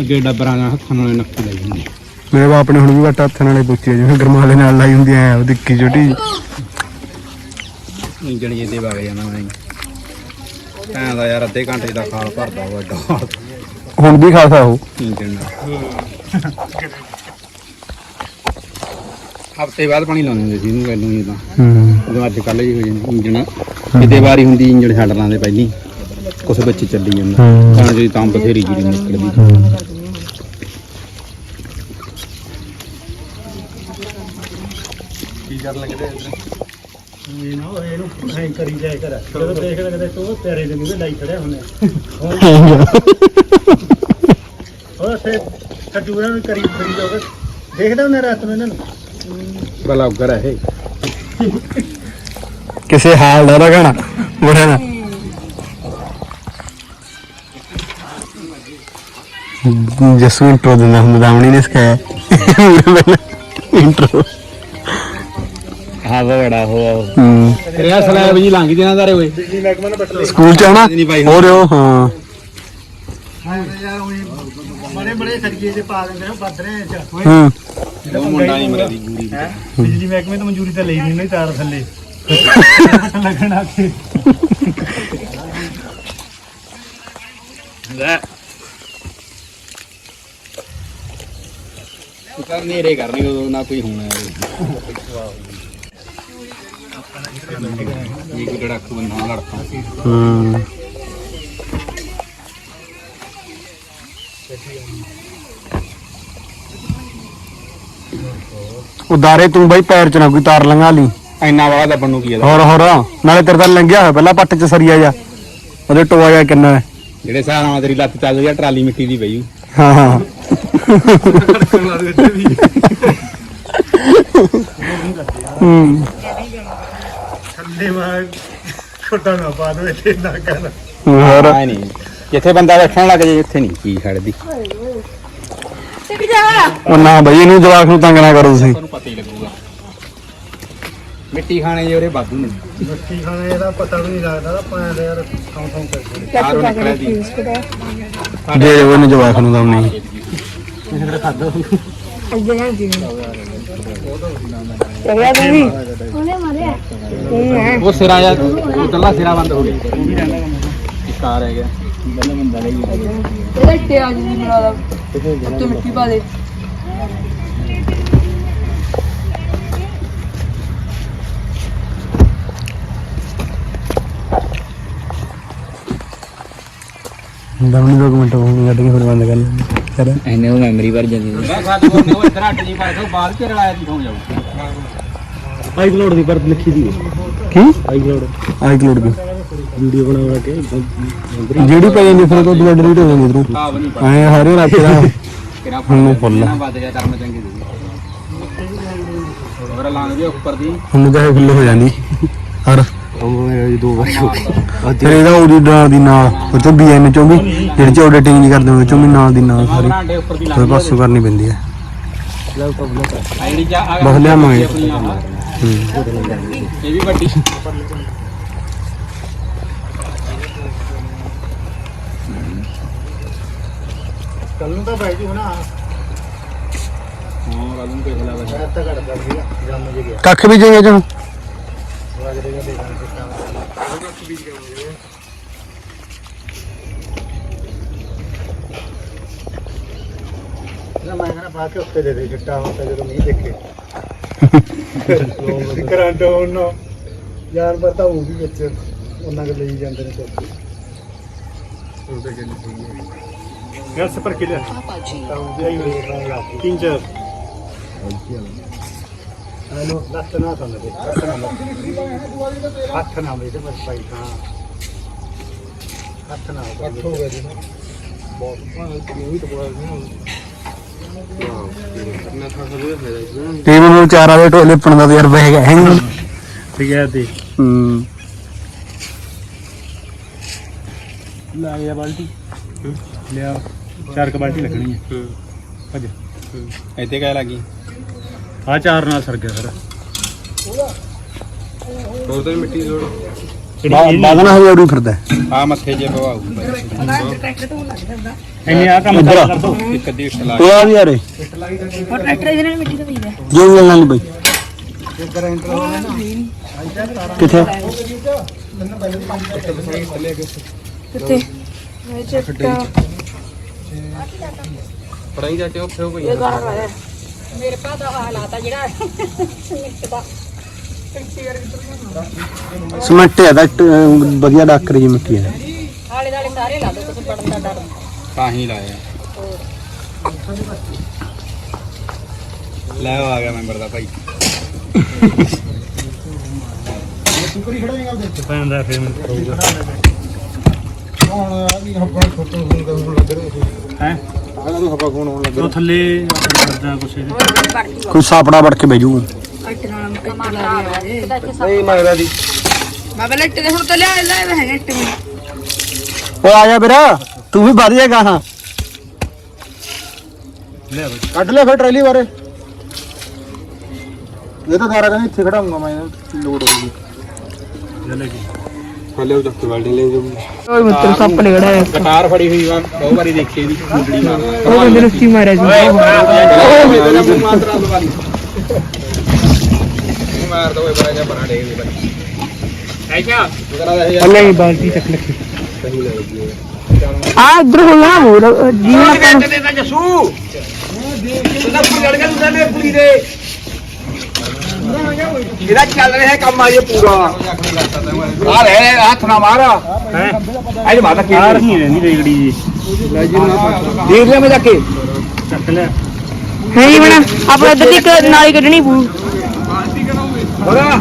ਅੱਗੇ ਡੱਬਰਾਂ ਨਾਲ ਹੱਥਾਂ ਨਾਲ ਨੱਕੀ ਲਾਈ ਹੁੰਦੀ ਮੇਰੇ ਬਾਪ ਨੇ ਹੁਣ ਵੀ ਵੱਟ ਹੱਥ ਨਾਲੇ ਪੁੱਛੀ ਆ, ਜਿਵੇਂ ਗਰਮਾਲੇ ਨਾਲ ਲਾਈ ਹੁੰਦੀ ਐ ਉਹ ਦਿੱਕੀ ਛੋਟੀ। ਇੰਜਣ ਜੇ ਦੇ ਵਗ ਜਾਣਾ ਮੈਂ। ਐਂ ਦਾ ਯਾਰ ਅੱਧੇ ਘੰਟੇ ਦਾ ਖਾਲ ਭਰਦਾ ਵੱਡਾ ਹੁਣ ਵੀ ਖਾਸਾ ਉਹ। ਇੰਜਣ ਨਾਲ। ਹਫ਼ਤੇ ਬਾਅਦ ਪਾਣੀ ਲਾਉਂਦੇ ਹੁੰਦੇ ਸੀ ਇਹਨੂੰ ਪਹਿਲਾਂ ਹੀ ਤਾਂ। ਹੂੰ। ਉਦੋਂ ਅੱਜ ਕੱਲ੍ਹ ਹੀ ਹੋ ਜਾਂਦੀ ਇੰਜਣ। ਕਿਤੇ ਵਾਰੀ ਹੁੰਦੀ ਇੰਜਣ ਛੱਡ ਲਾਂਦੇ ਪਹਿਲੀ ਕੁਛ ਵਿੱਚ ਚੱਲੀ ਜਾਂਦਾ। ਹੂੰ। ਤਾਂ ਜਿਹੜੀ ਤਾਂ ਬਥੇਰੀ ਜੀਰੀ ਨਿਕਲਦੀ। ਹੂੰ। ਇਹ ਨਾ ਇਹਨੂੰ ਐਂ ਕਰੀ ਜਾਇਆ ਕਰ। ਜਦੋਂ ਦੇਖਦਾ ਕਦੇ ਤੂੰ ਤੇਰੇ ਦੇ ਮੂਹਰੇ ਲਾਈ ਖੜਿਆ ਹੁੰਨੇ ਹੋਰ ਸੇ ਖਜੂਰਾਂ ਨੂੰ ਕਰੀ ਕਰੀ ਜਾਓਗੇ ਦੇਖਦਾ ਹੁੰਨੇ ਰਾਤ ਨੂੰ ਇਹਨਾਂ ਨੂੰ। ਬਲੌਗਰ ਹੈ। ਇਹ ਕਿਸੇ ਹਾਲ ਦਾ ਰਗਣਾ ਬੜਾ ਨਾ। ਜਸੂ ਇੰਟਰੋ ਦਿੰਦਾ ਹੁੰਦਾ ਦਾਮਣੀ ਨੇ ਸਿਖਾਇਆ। ਇੰਟਰੋ ਹਾਂ ਬੜਾ ਹੋ ਹੂੰ। ਰਿਆ ਸਲੈਬ ਜੀ ਲੰਘ ਜਣਾ ਦਾਰੇ ਓਏ। ਸਕੂਲ ਚ ਆਉਣਾ? ਨਹੀਂ ਪਾਈ ਹੋ ਰਿਓ ਹਾਂ। ਯਾਰ ਉਹੀ ਬੜੇ ਬੜੇ ਖੜੀਏ ਜੇ ਪਾ ਦਿੰਦੇ ਨੇ ਬੱਦਰੇ ਚ। ਹੂੰ। ਉਹ ਮੁੰਡਾ ਨਹੀਂ ਮਰਦੀ ਗੂੜੀ ਹੈਂ? ਬਿਜਲੀ ਮਹਿਕਮੇ ਤੋਂ ਮਨਜ਼ੂਰੀ ਤਾਂ ਲਈ ਨਹੀਂ ਨਹੀਂ ਤਾਰ ਥੱਲੇ। ਲੱਗਣਾ ਕਿ ਲੈ। ਕਰ ਨੇਰੇ ਕਰਨੀ ਉਦੋਂ ਨਾ ਕੋਈ ਹੋਣਾ। ਇਹ ਕੋਈ ਡੜਕ ਬੰਨਾ ਲੜਕਾ ਹੂੰ। ਉਦਾਰੇ ਤੂੰ ਬਾਈ ਪੈਰ ਚ ਨਾ ਕੋਈ ਤਾਰ ਲੰਘਾ ਲਈ। ਇੰਨਾ ਵਾਲਾ ਦੱਬਣ ਨੂੰ ਕੀ ਹੈ ਹੋਰ ਹੋਰ। ਨਾਲੇ ਤੇਰੇ ਤਾਂ ਲੰਘਿਆ ਹੋਇਆ ਪਹਿਲਾਂ ਪੱਟ ਚ ਸਰੀਆ ਜਾ ਉਹਦੇ ਟੋਆ ਜਾ ਕਿੰਨਾ ਹੈ। ਜਿਹੜੇ ਹਿਸਾਬ ਨਾਲ ਤੇਰੀ ਲੱਤ ਚੱਲ ਰਹੀ ਆ ਟਰਾਲੀ ਮਿੱਟੀ ਦੀ ਪਈ ਹਾਂ ਹਾਂ। ਹੂੰ। ਥੱਲੇ ਮਾਰ ਛੋਟਾ ਨਾ। ਪਾ ਦੋ ਇੱਥੇ ਨਾ ਕਰ ਹੋਰ ਨਹੀਂ ਜਿੱਥੇ ਬੰਦਾ ਬੈਠਣ ਲੱਗ ਜੇ ਉੱਥੇ ਨਹੀਂ ਕੀ ਛੱਡਦੀ ਉਹ ਨਾ ਬਈ ਇਹਨੂੰ ਜਵਾਕ ਨੂੰ ਤੰਗ ਨਾ ਕਰੋ ਤੁਸੀਂ। ਤੁਹਾਨੂੰ ਪਤਾ ਹੀ ਲੱਗੂਗਾ। ਮਿੱਟੀ ਖਾਣੇ ਜੇ ਉਹਦੇ ਬਾਦੂ ਨੇ। ਰੋਟੀ ਖਾਣੇ ਇਹਦਾ ਪਤਾ ਵੀ ਨਹੀਂ ਲੱਗਦਾ ਤਾਂ ਪਾਣ ਯਾਰ ਥਾਂ ਥਾਂ ਕਰਕੇ ਆਰੋ ਨਿਕਲਿਆ ਦੀ ਦੇ ਉਹਨੇ ਜਵਾਕ ਨੂੰ ਤਾਂ ਨਹੀਂ ਉਹ ਸਿਰਾ ਜਾਂ ਉਹ ਕੱਲਾ ਸਿਰਾ ਬੰਦ ਹੋ ਗਿਆ ਇੱਕ ਆ ਰਹਿ ਗਿਆ ਪਹਿਲਾਂ ਬੰਦਾ ਲੈ ਗਿਆ ਇਹਦਾ ਇੱਟੇ ਆ ਜੀ ਬਣਾ ਲਾ। ਉੱਤੇ ਮਿੱਟੀ ਪਾ ਦੇ। ਦਮਣੀ ਦੋ ਕੁ ਮਿੰਟ ਹੋਣੀ ਗੱਡ ਕੇ ਫਿਰ ਬੰਦ ਕਰ ਲੈਂਦੇ। ਕਰ ਐਨੇ ਉਹ ਮੈਮਰੀ ਭਰ ਜਾਂਦੀ ਹੈ ਮੈਂ ਸਾਡੇ ਕੋਲ ਉਹ ਇੱਧਰ ਹੱਟ ਜੀ ਫੜ ਕੇ ਬਾਅਦ ਚ ਰਲਾਇਆ ਦੀ ਹੋ ਜਾਊ। ਆਈ ਲੋਡ ਦੀ ਪਰ ਲਿਖੀ ਦੀ ਕੀ? ਆਈ ਲੋਡ। ਆਈ ਕਲੋਡ ਦੀ। ਵੀਡੀਓ ਬਣਾ ਬਣਾ ਕੇ ਜਿਹੜੀ ਪਈ ਜਾਂਦੀ ਫਿਰ ਉਹ ਦੁਆ ਡਿਲੀਟ ਹੋ ਜਾਂਦੀ ਬਣੀ ਐ ਹਰੇ ਰਾਤ ਦਾ ਕਿਰਾ ਹੁਣ ਫੁੱਲ ਆ। ਵੱਧ ਗਿਆ ਕਰਮ ਚੰਗੀ ਦੀ ਹੋਰ ਲਾਂਗ ਦੇ ਉੱਪਰ ਦੀ। ਹੁਣ ਤਾਂ ਫੁੱਲ ਹੋ ਜਾਂਦੀ। ਹਰ। ਦੋ ਵਾਰ ਹੋ ਗਈ ਫਿਰ ਇਹਦਾ ਉਹਦੀ ਨਾਲ ਦੀ ਨਾਲ ਉਹ ਚੋਂ ਬੀਐਨ ਚੋਂ ਵੀ ਜਿਹੜੇ ਚ ਆਡਿਟਿੰਗ ਨਹੀਂ ਕਰਦੇ ਉਹ ਚੋਂ ਵੀ ਨਾਲ ਦੀ ਨਾਲ ਸਾਰੀ। ਲਾਂਗ। ਪਾਸੋਂ ਕਰਨੀ ਪੈਂਦੀ ਹੈ ਆਈਡੀ ਜਾ ਆ ਬਸ ਆਹ। ਹੂੰ। ਇਹ ਵੀ ਵੱਡੀ। ਕੱਲ ਨੂੰ ਤਾਂ ਜੀ ਹੋਣਾ ਹਾਂ ਕੱਲ ਨੂੰ ਜੰਮ ਜੇ ਗਿਆ। ਕੱਖ ਵੀ ਜਾਏਗਾ ਜਣ ਦਾ ਨਾ ਮੈਂ ਕਹਿੰਦਾ ਪਾ ਕੇ ਉੱਤੇ ਦੇ ਦੇ ਚਿੱਟਾ ਹੁਣ ਤਾਂ ਜਦੋਂ ਮੀਂਹ ਦੇਖੇ। ਕਰੰਟ ਉਹਨਾਂ ਯਾਰ ਪਤਾ ਉਹ ਵੀ ਵਿੱਚ ਉਹਨਾਂ ਦੇ ਲਈ ਜਾਂਦੇ ਨੇ ਤਾਂ ਉਹ ਵੀ ਕੇ ਤਿੰਨ ਚਾਰ ਹਲੋ ਲੱਤ ਨਾ ਤਾਂ ਦੇ ਲੱਤ ਨਾ ਲੱਤ। ਹੱਥ ਨਾ ਮੇਰੇ ਬਸ ਭਾਈ ਹਾਂ ਹੱਥ ਨਾ ਹੱਥ ਹੋ ਗਿਆ ਜੀ ਬਹੁਤ ਟੀਮ ਨੂੰ ਚਾਰ ਵਾਲੇ ਟੋਲੇ ਪਣ ਦਾ ਯਾਰ ਬਹਿ ਗਿਆ ਹੈ ਠੀਕ ਹੈ ਤੇ ਹੂੰ। ਲਾ ਗਿਆ ਬਾਲਟੀ। ਲਿਆ ਚਾਰ ਕ ਬਾਲਟੀ ਲੱਗਣੀ ਹੈ ਭੱਜ। ਇੱਥੇ ਕਹਿ ਲੱਗੀ। ਆ ਚਾਰ ਨਾਲ ਸਰ ਗਿਆ ਸਰ। ਹੋਰ ਤਾਂ ਮਿੱਟੀ ਲੋੜ ਬਾਦਨਾ ਹਜੇ ਉਰੀ ਫਿਰਦਾ ਹੈ। ਆ ਮੱਥੇ ਜੇ ਪਵਾਉ ਇੰਨੇ ਆ ਕੰਮ। ਕਰ ਦੋ। ਇੱਕ ਅੱਧੀ ਇੱਟ ਲਾ ਉਹ ਆ ਵੀ ਯਾਰੇ ਹੋਰ ਟਰੈਕਟਰ ਇਹਦੇ ਨਾਲ ਮਿੱਟੀ ਦਾ ਪਈਦਾ ਜੋ ਵੀ ਨਾਲ ਬਈ। ਕਿੱਥੇ? ਕਿੱਥੇ? ਮੈਂ ਚੱਕਾ ਪੜਾਈ ਜਾ ਕੇ ਉੱਥੇ ਹੋ ਗਈ। ਇਹ ਗਾਣਾ ਗਾਇਆ ਮੇਰੇ ਪਾ ਦਾ ਹਾਲਾਤ ਆ ਜਿਹੜਾ ਮਿੱਟ ਦਾ ਦਾ ਵਧੀਆ ਡਾਕਰ ਜੀ ਮਿੱਟੀ ਹੈ। ਆਲੇ ਦਾਲੇ ਸਾਰੇ ਲਾ ਦੋ ਤੁਸੀਂ ਪੜਨ ਦਾ ਡਰ। ਤਾਂ ਹੀ ਲਾਇਆ। ਲੈ ਆ ਗਿਆ ਮੈਂਬਰ ਦਾ ਭਾਈ। ਪੈਂਦਾ ਫਿਰ ਮੈਨੂੰ ਕਰੂਗਾ ਹੈ? ਉਹ ਥੱਲੇ ਕਰਦਾ ਕੁਛ ਇਹਦੇ। ਕੋਈ ਸਾਪੜਾ ਵੜ ਕੇ ਜੂ ਲਾ ਰਿਹਾ ਨਹੀਂ ਮੰਗਦਾ ਦੀ। ਬਾਬਾ ਲੱਟ ਦੇ ਹੁਣ ਤਾਂ ਲਿਆ ਲੈ ਹੈਗਾ ਇੱਟ ਮੈਂ ਓ ਆ ਜਾ ਵੀਰਾ ਤੂੰ ਵੀ ਵੱਧ ਜਾਏਗਾ ਹਾਂ। ਲੈ ਬਈ। ਕੱਢ ਲੈ ਫਿਰ ਟਰੈਲੀ ਬਾਰੇ। ਇਹ ਤਾਂ ਸਾਰਾ ਕਹਿੰਦਾ ਇੱਥੇ ਖੜਾਉਂਗਾ ਮੈਂ ਲੋਡ ਲੈ ਲੈ ਜੀ। ਹਲੇ ਉਹ ਚੱਕ ਵੈਲਡਿੰਗ ਲੈ ਜਾਊਗੀ ਓਏ ਮਿੱਤਰ ਸੱਪ ਲਿਗੜਾ ਹੈ ਕਟਾਰ ਫੜੀ ਹੋਈ ਵਾ ਬਹੁਤ ਵਾਰੀ ਦੇਖੀ ਇਹਦੀ ਕੁੰਡਲੀ ਮਾਰ ਉਹ ਬੰਦੇ ਨੂੰ ਸੀ ਮਾਰਿਆ ਜੀ ਉਹ ਮਾਤਰਾ ਲਵਾਲੀ ਮਾਰ ਦੋ ਇਹ ਬੜਾ ਜਿਹਾ ਬਣਾ ਦੇ ਦੇ ਬਣੀ ਐਸ਼ਾ ਅੱਲੇ ਹੀ ਬਾਲਟੀ ਚੱਕ ਲੈ ਆ ਇਧਰ ਹੋ ਗਿਆ ਹੋਰ ਜੀਵਨ ਆਪਾਂ ਦੇ ਦਾ ਜਸੂ ਤੂੰ ਪੂਰੀ ਲੜ ਗਿਆ ਤੂੰ ਦੇ ਪੂਰੀ ਦੇ ਇਹਦਾ ਚੱਲ ਰਿਹਾ ਕੰਮ ਆ ਇਹ ਪੂਰਾ। ਆ ਲੈ ਹੱਥ ਨਾ ਮਾਰ। ਹੈ? ਅੱਜ ਮਾਤਾ ਕੀ? ਆ ਰਹੀ ਰਹਿੰਦੀ ਰੇਗੜੀ ਜੀ। ਦੇਖ ਲਿਆ ਮੈਂ ਜਾ ਕੇ। ਚੱਕ ਲੈ। ਹੈ ਜੀ ਬਣਾ ਆਪਾਂ ਇੱਧਰ ਦੀ ਇੱਕ ਨਾਲੀ ਕੱਢਣੀ ਪੂ ਹੋਰਾ।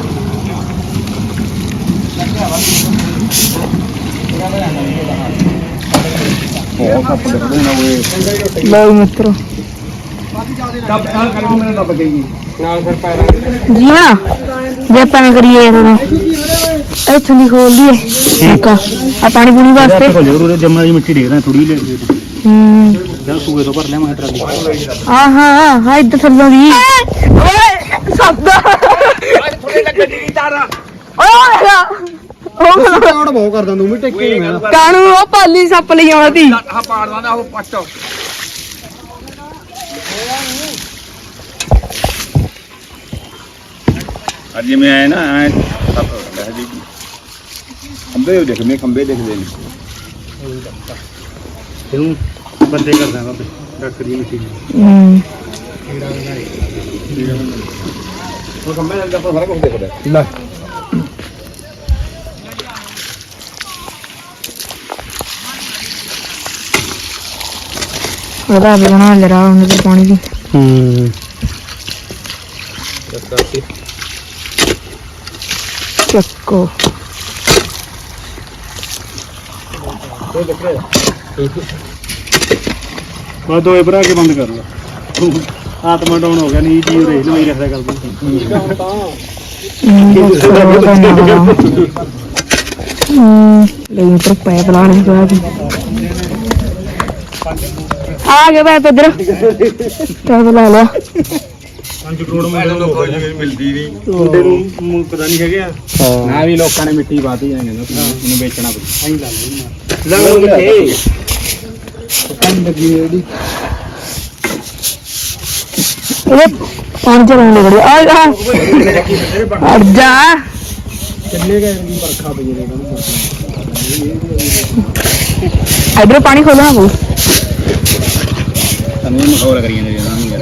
ਲਓ ਮਿੱਤਰ। ਮੈਨੂੰ ਦੱਬ ਗਈ ਨਾਲ ਫਿਰ ਪੈਰਾਂ ਜੀ ਬਣਾ ਜੇ ਆਪਾਂ ਕਰੀਏ ਹੁਣ। ਇੱਥੋਂ ਦੀ ਖੋਲ ਦਈਏ। ਨੱਕਾ ਆ। ਪਾਣੀ ਪੂਣੀ ਵਾਸਤੇ? ਹੋ ਜਰੂਰ ਉਰੇ ਜੰਮਾ ਦੀ ਮਿੱਟੀ ਦੇਖਦਾ ਥੋੜੀ ਲੈ ਹੂੰ। ਜਦ ਸੂਏ ਤੋਂ ਭਰ ਲਿਆ ਮੈਂ ਟਰਾਲੀ। ਆ ਹਾਂ ਹਾਂ ਇੱਧਰ ਥੱਲੋਂ ਦੀ। ਓਏ ਸੱਪ ਦਾ। ਥੋੜੇ ਲੱਗ ਦੀ ਤਾਰਾ। ਓਏ ਉਹ ਕਾਉਣ ਬਹੁਤ ਕਰਦਾ ਤੂੰ ਵੀ ਟੇਕੇ ਨਹੀਂ ਮੈਂ ਕਾਣੂ ਉਹ ਪਾਲੀ ਸੱਪ ਲਈ ਆਉਣਾ ਤੀ ਆਹ ਪਾੜਦਾ ਨਾ ਉਹ ਪੱਟ। ਅੱਜ ਜਿਵੇਂ ਆਏ ਨਾ ਐ ਸੱਪ ਹੁੰਦਾ ਹੈ ਜੀ ਖੰਬੇ ਦੇਖ ਮੈਂ ਖੰਬੇ ਦੇਖਦੇ ਨੇ ਇਹਨੂੰ ਬੰਦੇ ਕਰਦਾ ਬਾਬੇ ਡਾਕਟਰ ਦੀ ਮਿੱਟੀ ਹੂੰ ਉਹ ਖੰਬੇ ਨਾਲ ਆਪਾਂ ਸਾਰਾ ਕੁਝ ਦੇਖਦਾ ਲੈ ਉਹਦਾ ਵੀ ਬਣਾ ਲੈ ਰਹਾ ਉਹਨੇ ਤੇ ਪਾਣੀ ਦੀ ਹੂੰ। ਚੱਕੋ। ਬਸ ਦੋਏ ਭਰਾ ਕੇ ਬੰਦ ਕਰ ਲਾ ਆਤਮਾ ਡਾਊਨ ਹੋ ਗਿਆ ਨਹੀਂ ਜੀ ਉਰੇ ਨਹੀਂ ਰੱਖਦਾ ਗੱਲ ਹੂੰ ਲੈ ਮਿੱਤਰ ਪੈਪ ਲਾ ਲਈ ਬਾਅਦ ਆ ਗਿਆ ਪੈਪ ਇਧਰ। ਪੈਪ ਲਾ ਲਿਆ 5 ਕਰੋੜ ਮੁੰਡੇ ਮਿਲਦੀ ਨਹੀਂ ਮੁੰਡੇ ਨੂੰ ਮ- ਪਤਾ ਨਹੀਂ ਹੈਗਾ ਨਾ ਵੀ ਲੋਕਾਂ ਨੇ ਮਿੱਟੀ ਪਾਤੀ ਜਾਂਦੇ ਨੇ ਇਹਨੂੰ ਵੇਚਣਾ ਪਈ ਐਂ ਲਾ ਲੈ। ਲਾ ਮਿੱਠੇ ਇਹਦੇ। ਪਾਣੀ ਚ ਰਹਿਣ ਦੇ ਬੜੀ ਆ ਆ ਅੜ ਜਾ ਇਧਰ ਪਾਣੀ ਖੋਲਣਾ ਜਾਂਦੇ ਜਨਾਂ ਨੂੰ ਯਾਰ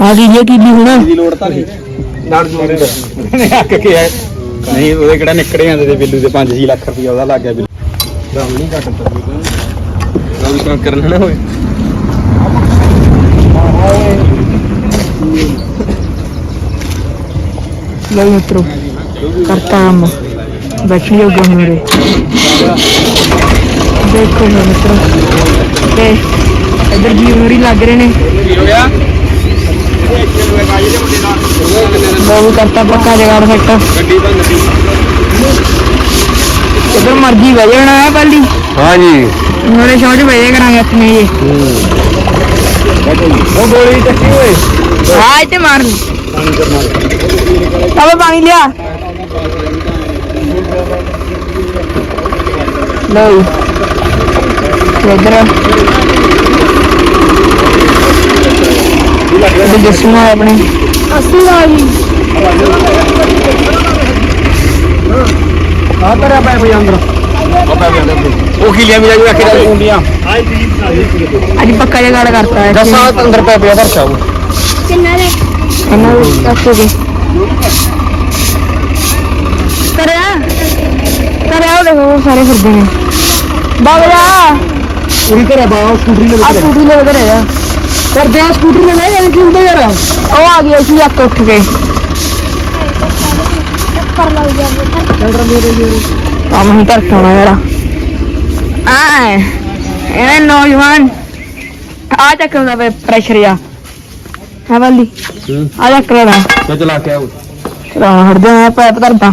ਆ ਗਈ ਜੇ ਕੀਲੀ ਹੁਣ। ਦੀ ਲੋੜ ਤਾਂ ਨਹੀਂ। ਲੜ ਜੂ ਨੇ ਹੱਕ ਕੇ ਨਹੀਂ ਉਹਦੇ ਕਿਹੜਾ ਨਿਕੜੇ ਜਾਂਦੇ ਤੇ ਬਿੱਲੂ ਦੇ 5-6 ਲੱਖ ਰੁਪਇਆ ਉਹਦਾ ਲੱਗ ਗਿਆ ਬਿੱਲੂ। ਦਾਮ ਨਹੀਂ ਘੱਟ ਤਾ ਉਹ ਕੰਮ ਕਰਨਾ ਨਾ ਹੋਵੇ ਲੈ ਮਿੱਤਰੋ ਕਰਤਾ ਕੰਮ ਬੈਠੀ ਹੋ ਗਏ ਮੇਰੇ। ਦੇਖੋ ਮੇਰੇ ਮਿੱਤਰੋ। ਤੇ ਇਧਰ ਜੀ ਮੇਰੀ ਲੱਗ ਰਹੇ ਨੇ। ਵੀ ਕਰਤਾ ਪੱਕਾ ਜਗਾੜ ਫਿੱਟ ਗੱਡੀ ਬੰਦ ਸੀ ਮਰਜ਼ੀ ਜਾਣਾ ਹੈ ਪਹਿਲੀ। ਹਾਂ ਜੀ ਨਾਲੇ ਸ਼ੌਂਚ ਬਹਿ ਜਾ ਕਰਾਂਗੇ ਆਪਣੇ ਇਹ। ਉਹ ਗੋਲੀ ਚੱਕੀ ਓਏ। ਹਾਂ ਇੱਥੇ ਮਾਰ ਲਈ। ਅਬੇ ਪਾਣੀ ਲਿਆ। ਲਓ ਜੀ। ਇਧਰ। ਇਹ ਜਸੂ ਆ ਆਪਣੇ। ਅਸੀਂ ਆ ਜੀ ਆ ਤੇਰਾ ਪੈ ਪਈ ਅੰਦਰ। ਉਹ ਪੈ ਗਿਆ ਉਹ ਕੀ ਲਿਆ ਮੇਰਾ ਜੋ ਰੱਖੇ ਦਾ ਕੁੰਡੀਆਂ ਅੱਜ ਪੱਕਾ ਜਿਹਾ ਗੱਲ ਕਰਤਾ ਹੈ। ਦਸਾਂ ਅੰਦਰ ਪੈ ਪਿਆ ਦਰਸ਼ਾ ਉਹ। ਇਹਨਾਂ ਨੂੰ ਦੱਸੋਗੇ ਕਰਿਆ? ਕਰਿਆ ਉਹ ਦੇਖੋ ਉਹ ਸਾਰੇ ਫਿਰਦੇ ਨੇ। ਬਾਬਾ ਪੂਰੀ ਘਰੇ ਬਾ ਸਕੂਟਰੀ ਲੈ ਆ ਸਕੂਟਰੀ ਲੈ ਕੇ ਰਹਿ ਕਰਦੇ ਆ ਸਕੂਟਰੀ ਲੈ ਲੈ ਕੀ ਹੁੰਦਾ ਯਾਰ ਉਹ ਆ ਗਿਆ ਸੀ ਅੱਕ ਉੱਠ ਕੇ। ਕੰਮ ਹੀ ਕਰਤਾ ਹੋਣਾ ਯਾਰ। ਆ ਇਹ ਨੌਜਵਾਨ ਆ ਚੱਕ ਹੁੰਦਾ ਪਏ ਪ੍ਰੈਸ਼ਰ ਜਾ ਹੈ ਆ ਚੱਕ ਲੈਣਾ ਚੱਲ ਚਲਾ ਕੇ ਆਓ। ਚਲਾ ਹਟ ਜਾ ਪੈਪ ਧਰਦਾ।